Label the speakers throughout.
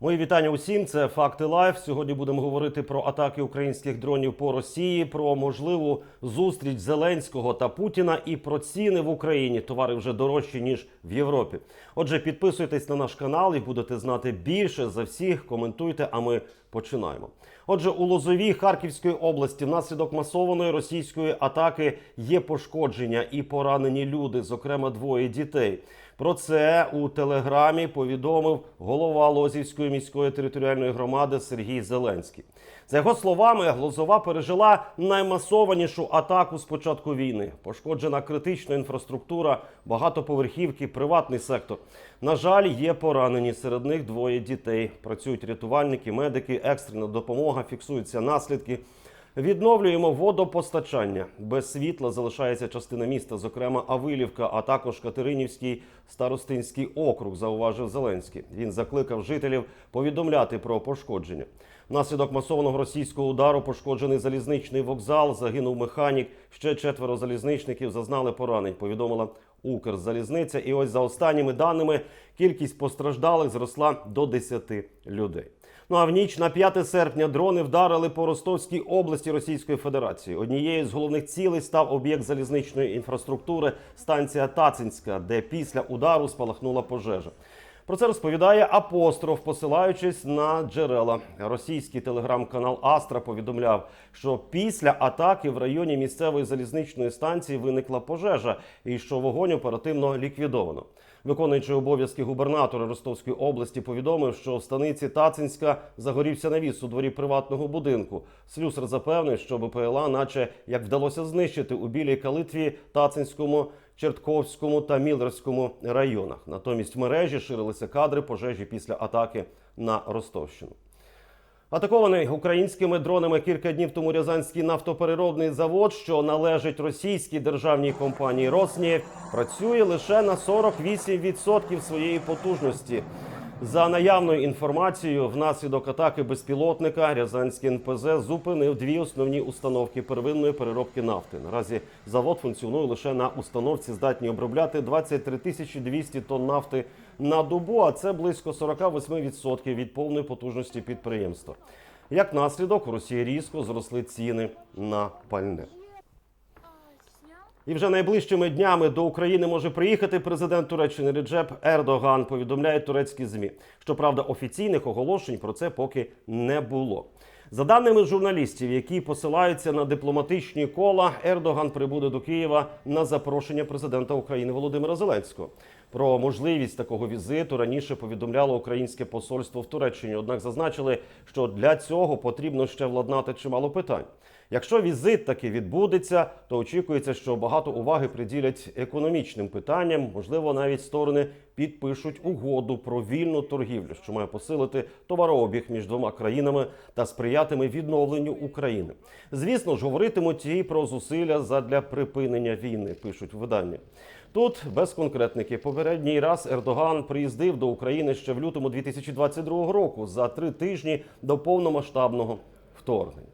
Speaker 1: Мої вітання усім. Це факти лайф. Сьогодні будемо говорити про атаки українських дронів по Росії, про можливу зустріч Зеленського та Путіна і про ціни в Україні. Товари вже дорожчі ніж в Європі. Отже, підписуйтесь на наш канал і будете знати більше за всіх. Коментуйте. А ми починаємо. Отже, у Лозовій Харківської області внаслідок масованої російської атаки є пошкодження і поранені люди, зокрема двоє дітей. Про це у телеграмі повідомив голова Лозівської міської територіальної громади Сергій Зеленський. За його словами, Глозова пережила наймасованішу атаку з початку війни. Пошкоджена критична інфраструктура, багатоповерхівки, приватний сектор. На жаль, є поранені. Серед них двоє дітей. Працюють рятувальники, медики, екстрена допомога, фіксуються наслідки. Відновлюємо водопостачання. Без світла залишається частина міста, зокрема Авилівка, а також Катеринівський старостинський округ, зауважив Зеленський. Він закликав жителів повідомляти про пошкодження. Внаслідок масованого російського удару пошкоджений залізничний вокзал, загинув механік. Ще четверо залізничників зазнали поранень. Повідомила Укрзалізниця. І ось за останніми даними кількість постраждалих зросла до 10 людей. Ну а в ніч на 5 серпня дрони вдарили по Ростовській області Російської Федерації. Однією з головних цілей став об'єкт залізничної інфраструктури станція Тацинська, де після удару спалахнула пожежа. Про це розповідає апостроф, посилаючись на джерела. Російський телеграм-канал Астра повідомляв, що після атаки в районі місцевої залізничної станції виникла пожежа, і що вогонь оперативно ліквідовано. Виконуючий обов'язки губернатора Ростовської області повідомив, що в станиці Тацинська загорівся навіс у дворі приватного будинку. Слюсар запевнив, що БПЛА, наче як вдалося знищити у білій калитві Тацинському. Чертковському та Мілерському районах. Натомість в мережі ширилися кадри пожежі після атаки на Ростовщину. Атакований українськими дронами кілька днів тому Рязанський нафтопереробний завод, що належить російській державній компанії «Роснефть», працює лише на 48% своєї потужності. За наявною інформацією, внаслідок атаки безпілотника Рязанський НПЗ зупинив дві основні установки первинної переробки нафти. Наразі завод функціонує лише на установці, здатній обробляти 23 тисячі 200 тонн нафти на добу, а це близько 48% від повної потужності підприємства. Як наслідок, у Росії різко зросли ціни на пальне. І вже найближчими днями до України може приїхати президент Туреччини Реджеп Ердоган. Повідомляють турецькі змі. Щоправда, офіційних оголошень про це поки не було. За даними журналістів, які посилаються на дипломатичні кола, Ердоган прибуде до Києва на запрошення президента України Володимира Зеленського. Про можливість такого візиту раніше повідомляло українське посольство в Туреччині. Однак зазначили, що для цього потрібно ще владнати чимало питань. Якщо візит таки відбудеться, то очікується, що багато уваги приділять економічним питанням. Можливо, навіть сторони підпишуть угоду про вільну торгівлю, що має посилити товарообіг між двома країнами та сприятиме відновленню України. Звісно ж, говоритимуть і про зусилля задля припинення війни. Пишуть в виданні. Тут без конкретники. Попередній раз Ердоган приїздив до України ще в лютому 2022 року за три тижні до повномасштабного вторгнення.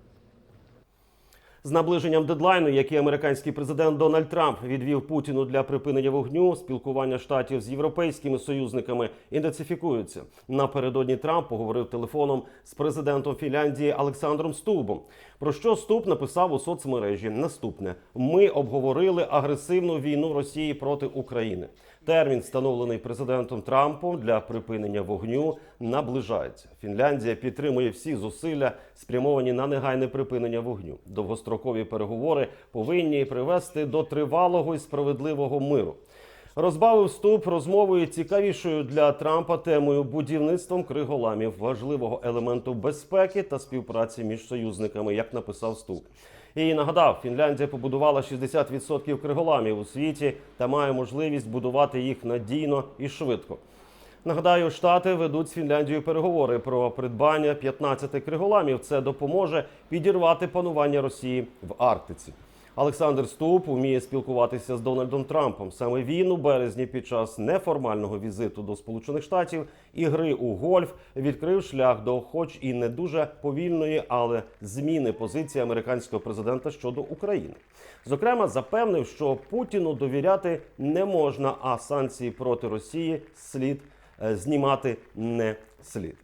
Speaker 1: З наближенням дедлайну, який американський президент Дональд Трамп відвів Путіну для припинення вогню, спілкування штатів з європейськими союзниками інтенсифікуються. Напередодні Трамп поговорив телефоном з президентом Фінляндії Олександром Стубом. Про що Стуб написав у соцмережі? Наступне: ми обговорили агресивну війну Росії проти України. Термін, встановлений президентом Трампом для припинення вогню, наближається. Фінляндія підтримує всі зусилля, спрямовані на негайне припинення вогню. Довгострокові переговори повинні привести до тривалого і справедливого миру. Розбавив вступ розмовою цікавішою для Трампа темою будівництвом криголамів, важливого елементу безпеки та співпраці між союзниками, як написав Ступ. І нагадав, Фінляндія побудувала 60% криголамів у світі та має можливість будувати їх надійно і швидко. Нагадаю, штати ведуть з Фінляндією переговори про придбання 15 криголамів. Це допоможе підірвати панування Росії в Арктиці. Олександр Ступ вміє спілкуватися з Дональдом Трампом. Саме він у березні під час неформального візиту до Сполучених Штатів і гри у гольф відкрив шлях до, хоч і не дуже повільної, але зміни позиції американського президента щодо України. Зокрема, запевнив, що Путіну довіряти не можна, а санкції проти Росії слід е, знімати не слід.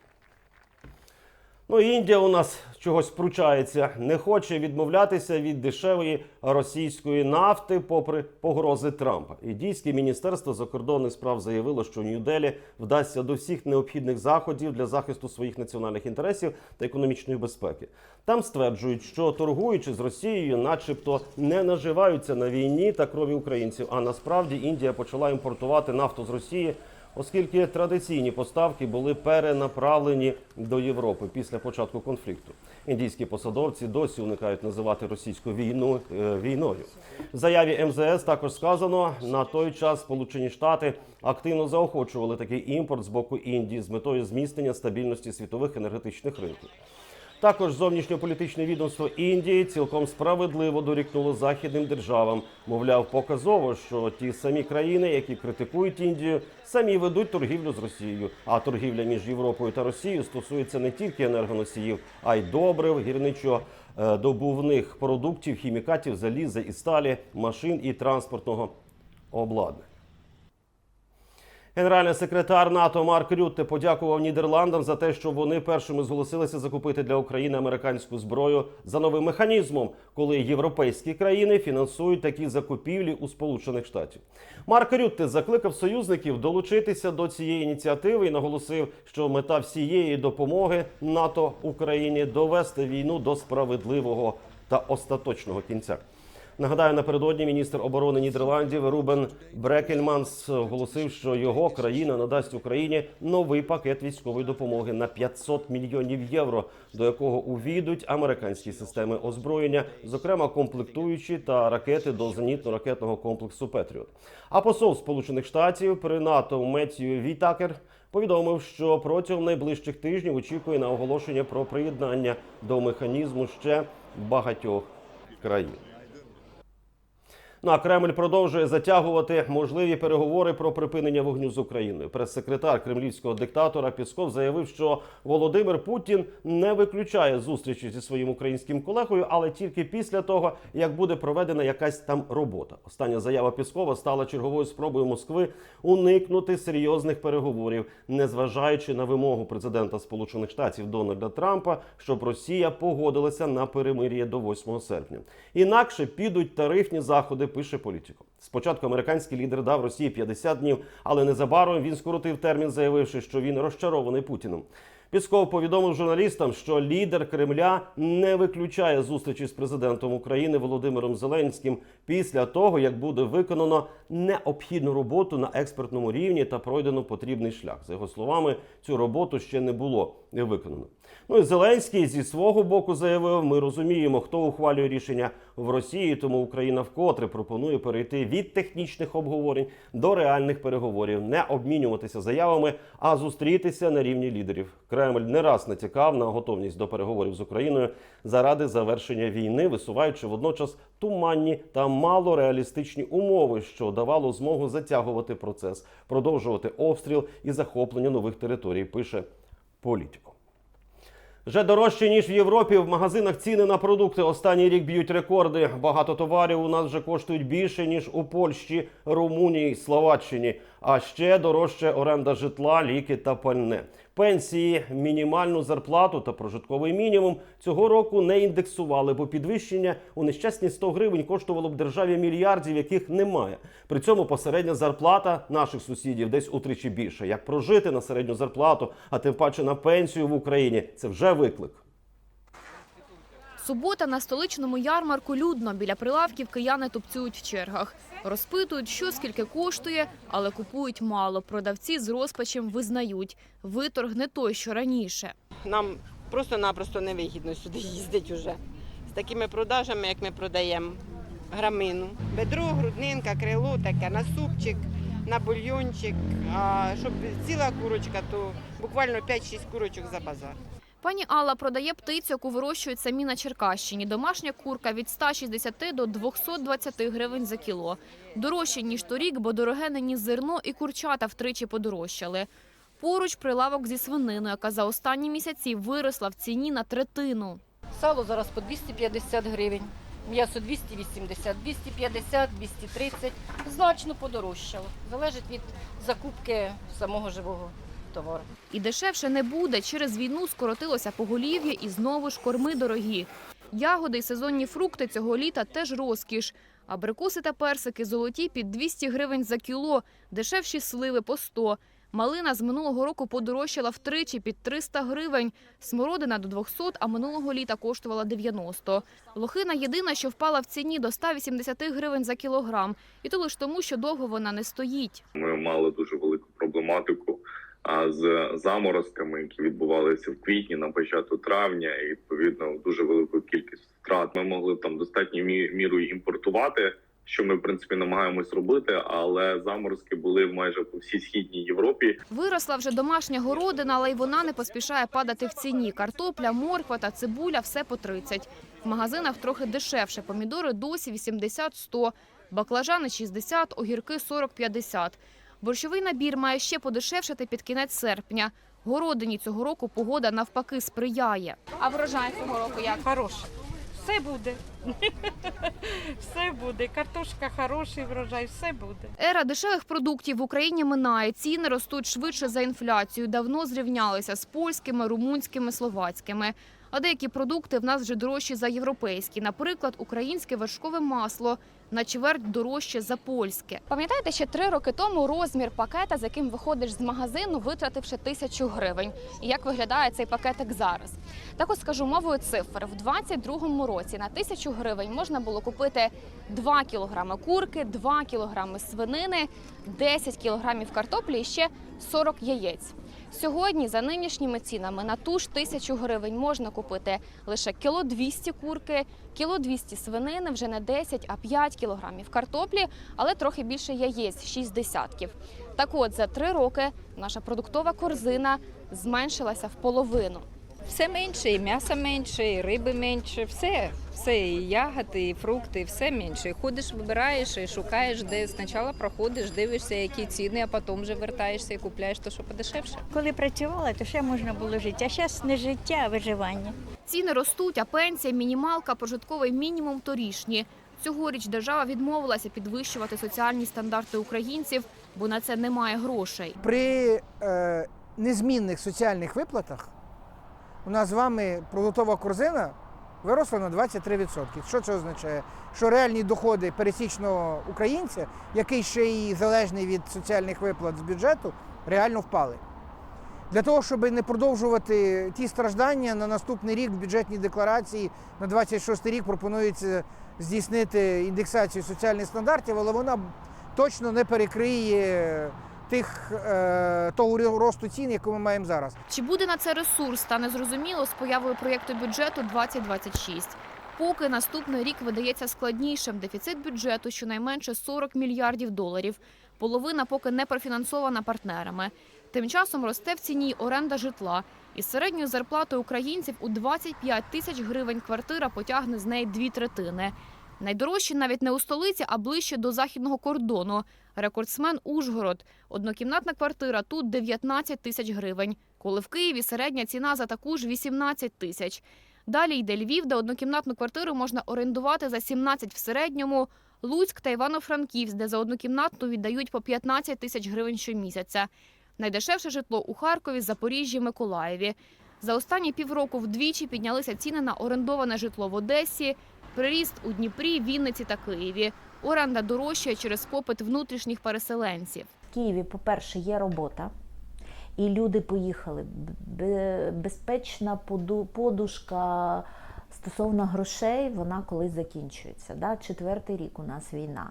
Speaker 1: Ну, Індія у нас чогось пручається, не хоче відмовлятися від дешевої російської нафти, попри погрози Трампа. Індійське міністерство закордонних справ заявило, що Нью-Делі вдасться до всіх необхідних заходів для захисту своїх національних інтересів та економічної безпеки. Там стверджують, що торгуючи з Росією, начебто не наживаються на війні та крові українців. А насправді Індія почала імпортувати нафту з Росії оскільки традиційні поставки були перенаправлені до Європи після початку конфлікту. Індійські посадовці досі уникають називати російську війну е, війною. В заяві МЗС також сказано на той час Сполучені Штати активно заохочували такий імпорт з боку Індії з метою зміцнення стабільності світових енергетичних ринків. Також зовнішньополітичне відомство Індії цілком справедливо дорікнуло західним державам. Мовляв, показово, що ті самі країни, які критикують Індію, самі ведуть торгівлю з Росією. А торгівля між Європою та Росією стосується не тільки енергоносіїв, а й добрив, гірничо е, добувних продуктів, хімікатів, заліза і сталі, машин і транспортного обладнання. Генеральний секретар НАТО Марк Рютте подякував Нідерландам за те, що вони першими зголосилися закупити для України американську зброю за новим механізмом, коли європейські країни фінансують такі закупівлі у Сполучених Штатів. Марк Рютте закликав союзників долучитися до цієї ініціативи і наголосив, що мета всієї допомоги НАТО Україні довести війну до справедливого та остаточного кінця. Нагадаю, напередодні міністр оборони Нідерландів Рубен Брекельманс оголосив, що його країна надасть Україні новий пакет військової допомоги на 500 мільйонів євро, до якого увійдуть американські системи озброєння, зокрема комплектуючі та ракети до зенітно-ракетного комплексу Петріот. А посол Сполучених Штатів при НАТО Меттію Вітакер повідомив, що протягом найближчих тижнів очікує на оголошення про приєднання до механізму ще багатьох країн. Ну а Кремль продовжує затягувати можливі переговори про припинення вогню з Україною. Прес-секретар кремлівського диктатора Пісков заявив, що Володимир Путін не виключає зустрічі зі своїм українським колегою, але тільки після того, як буде проведена якась там робота. Остання заява Піскова стала черговою спробою Москви уникнути серйозних переговорів, незважаючи на вимогу президента Сполучених Штатів Дональда Трампа, щоб Росія погодилася на перемир'я до 8 серпня. Інакше підуть тарифні заходи. Пише політико. Спочатку американський лідер дав Росії 50 днів, але незабаром він скоротив термін, заявивши, що він розчарований Путіним. Пісков повідомив журналістам, що лідер Кремля не виключає зустрічі з президентом України Володимиром Зеленським після того, як буде виконано необхідну роботу на експертному рівні та пройдено потрібний шлях. За його словами, цю роботу ще не було виконано. Ну і Зеленський зі свого боку заявив: ми розуміємо, хто ухвалює рішення в Росії, тому Україна вкотре пропонує перейти від технічних обговорень до реальних переговорів, не обмінюватися заявами, а зустрітися на рівні лідерів. Кремль не раз натякав на готовність до переговорів з Україною заради завершення війни, висуваючи водночас туманні та малореалістичні умови, що давало змогу затягувати процес, продовжувати обстріл і захоплення нових територій. Пише політико. Вже дорожче ніж в Європі. В магазинах ціни на продукти останній рік б'ють рекорди. Багато товарів у нас вже коштують більше ніж у Польщі, Румунії, Словаччині. А ще дорожче оренда житла, ліки та пальне. Пенсії, мінімальну зарплату та прожитковий мінімум цього року не індексували, бо підвищення у нещасні 100 гривень коштувало б державі мільярдів, яких немає. При цьому посередня зарплата наших сусідів десь утричі більше. Як прожити на середню зарплату, а тим паче на пенсію в Україні це вже виклик.
Speaker 2: Субота на столичному ярмарку людно. Біля прилавків кияни тупцюють в чергах. Розпитують, що скільки коштує, але купують мало. Продавці з розпачем визнають. Виторг не той, що раніше.
Speaker 3: Нам просто-напросто невигідно сюди їздити вже. З такими продажами, як ми продаємо грамину. Бедро, груднинка, крило таке, на супчик, на бульйончик. А щоб ціла курочка, то буквально 5-6 курочок за базар.
Speaker 2: Пані Алла продає птицю, яку вирощують самі на Черкащині. Домашня курка від 160 до 220 гривень за кіло. Дорожче, ніж торік, бо дороге нині зерно і курчата втричі подорожчали. Поруч прилавок зі свининою, яка за останні місяці виросла в ціні на третину.
Speaker 4: Сало зараз по 250 гривень, м'ясо 280, 250, 230. Значно подорожчало. Залежить від закупки самого живого товар.
Speaker 2: І дешевше не буде. Через війну скоротилося поголів'я і знову ж корми дорогі. Ягоди й сезонні фрукти цього літа теж розкіш. Абрикоси та персики золоті під 200 гривень за кіло, дешевші сливи по 100. Малина з минулого року подорожчала втричі під 300 гривень. Смородина до 200, а минулого літа коштувала 90. Лохина єдина, що впала в ціні до 180 гривень за кілограм. І то лише тому, що довго вона не стоїть.
Speaker 5: Ми мали дуже велику проблематику з заморозками, які відбувалися в квітні на початку травня, і відповідно дуже велику кількість втрат. Ми могли там достатньою мі- мірою імпортувати, що ми в принципі намагаємось робити, але заморозки були майже по всій східній Європі.
Speaker 2: Виросла вже домашня городина, але й вона не поспішає падати в ціні. Картопля, морква та цибуля – все по 30. В магазинах трохи дешевше. Помідори досі 80-100, баклажани 60, огірки 40-50. Борщовий набір має ще подешевшати під кінець серпня. Городині цього року погода навпаки сприяє. А врожай цього року як?
Speaker 6: Хороше. Все буде. все буде. Картошка хороший врожай, все буде.
Speaker 2: Ера дешевих продуктів в Україні минає. Ціни ростуть швидше за інфляцію. Давно зрівнялися з польськими, румунськими, словацькими. А деякі продукти в нас вже дорожчі за європейські. Наприклад, українське вершкове масло на чверть дорожче за польське. Пам'ятаєте, ще три роки тому розмір пакета, з яким виходиш з магазину, витративши тисячу гривень. І як виглядає цей пакетик зараз? Так от скажу мовою цифр. В 22-му році на тисячу гривень можна було купити 2 кілограми курки, 2 кілограми свинини, 10 кілограмів картоплі і ще 40 яєць. Сьогодні за нинішніми цінами на ту ж тисячу гривень можна купити лише кіло 200 курки, кіло 200 свинини, вже не 10, а 5 кілограмів картоплі, але трохи більше яєць 6 десятків. Так от за три роки наша продуктова корзина зменшилася в половину.
Speaker 7: Все менше, і м'яса менше, і риби менше, все, все, і ягоди, і фрукти, все менше. Ходиш, вибираєш і шукаєш, де спочатку проходиш, дивишся, які ціни, а потім вже вертаєшся і купляєш те, що подешевше.
Speaker 8: Коли працювала, то ще можна було жити. А зараз не життя, а виживання.
Speaker 2: Ціни ростуть, а пенсія, мінімалка, прожитковий мінімум торішні. Цьогоріч держава відмовилася підвищувати соціальні стандарти українців, бо на це немає грошей.
Speaker 9: При е, незмінних соціальних виплатах у нас з вами продуктова корзина виросла на 23%. Що це означає? Що реальні доходи пересічного українця, який ще й залежний від соціальних виплат з бюджету, реально впали. Для того, щоб не продовжувати ті страждання, на наступний рік в бюджетній декларації на 26 рік пропонується здійснити індексацію соціальних стандартів, але вона точно не перекриє тих, е, того росту цін, яку ми маємо зараз.
Speaker 2: Чи буде на це ресурс, стане зрозуміло з появою проєкту бюджету 2026. Поки наступний рік видається складнішим. Дефіцит бюджету щонайменше 40 мільярдів доларів. Половина поки не профінансована партнерами. Тим часом росте в ціні оренда житла. Із середньою зарплатою українців у 25 тисяч гривень квартира потягне з неї дві третини. Найдорожчі навіть не у столиці, а ближче до західного кордону. Рекордсмен Ужгород. Однокімнатна квартира тут 19 тисяч гривень. Коли в Києві середня ціна за таку ж 18 тисяч. Далі йде Львів, де однокімнатну квартиру можна орендувати за 17 в середньому. Луцьк та Івано-Франківськ, де за однокімнатну віддають по 15 тисяч гривень щомісяця. Найдешевше житло у Харкові, Запоріжжі, Миколаєві. За останні півроку вдвічі піднялися ціни на орендоване житло в Одесі, приріст у Дніпрі, Вінниці та Києві. Оренда дорожчає через попит внутрішніх переселенців.
Speaker 10: В Києві, по-перше, є робота, і люди поїхали. Безпечна подушка стосовно грошей, вона колись закінчується. Четвертий рік у нас війна.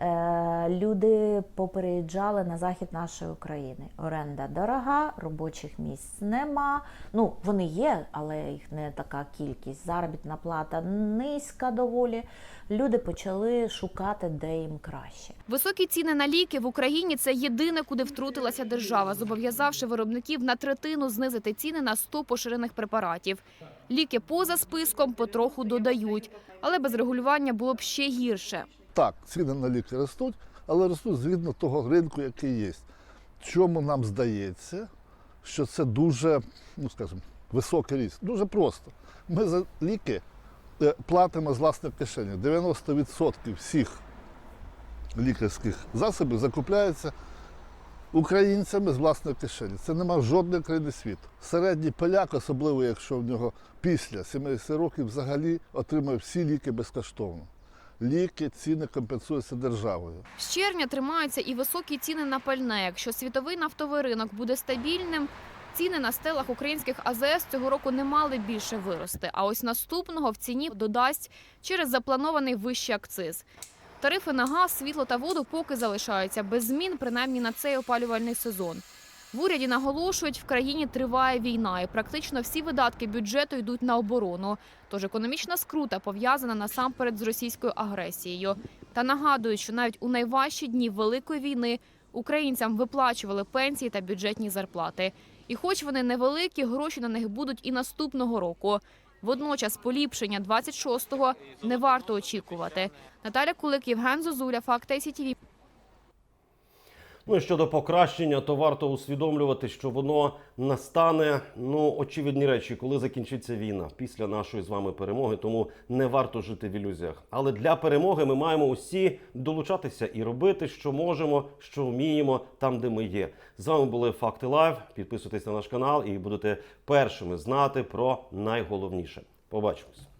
Speaker 10: Е, люди попереїжджали на захід нашої України. Оренда дорога, робочих місць нема. Ну, вони є, але їх не така кількість. Заробітна плата низька доволі. Люди почали шукати, де їм краще.
Speaker 2: Високі ціни на ліки в Україні це єдине, куди втрутилася держава, зобов'язавши виробників на третину знизити ціни на 100 поширених препаратів. Ліки поза списком потроху додають, але без регулювання було б ще гірше.
Speaker 11: Так, ціни на ліки ростуть, але ростуть згідно того ринку, який є. Чому нам здається, що це дуже, ну скажімо, високий ріст? Дуже просто. Ми за ліки е, платимо з власної кишені. 90% всіх лікарських засобів закупляється українцями з власної кишені. Це нема жодної країни світу. Середній поляк, особливо якщо в нього після 70 років, взагалі отримує всі ліки безкоштовно. Ліки, ціни компенсуються державою.
Speaker 2: З червня тримаються і високі ціни на пальне. Якщо світовий нафтовий ринок буде стабільним, ціни на стелах українських АЗС цього року не мали більше вирости. А ось наступного в ціні додасть через запланований вищий акциз. Тарифи на газ, світло та воду поки залишаються без змін, принаймні на цей опалювальний сезон. В уряді наголошують, в країні триває війна, і практично всі видатки бюджету йдуть на оборону. Тож економічна скрута пов'язана насамперед з російською агресією. Та нагадують, що навіть у найважчі дні великої війни українцям виплачували пенсії та бюджетні зарплати. І, хоч вони невеликі, гроші на них будуть і наступного року. Водночас поліпшення 26-го не варто очікувати. Наталя Кулик, Євген Зозуля, Факти СІТІВІ.
Speaker 1: Ну і щодо покращення, то варто усвідомлювати, що воно настане ну очевидні речі, коли закінчиться війна після нашої з вами перемоги. Тому не варто жити в ілюзіях. Але для перемоги ми маємо усі долучатися і робити, що можемо, що вміємо там, де ми є. З вами були Факти Лайв. Підписуйтесь на наш канал і будете першими знати про найголовніше. Побачимось.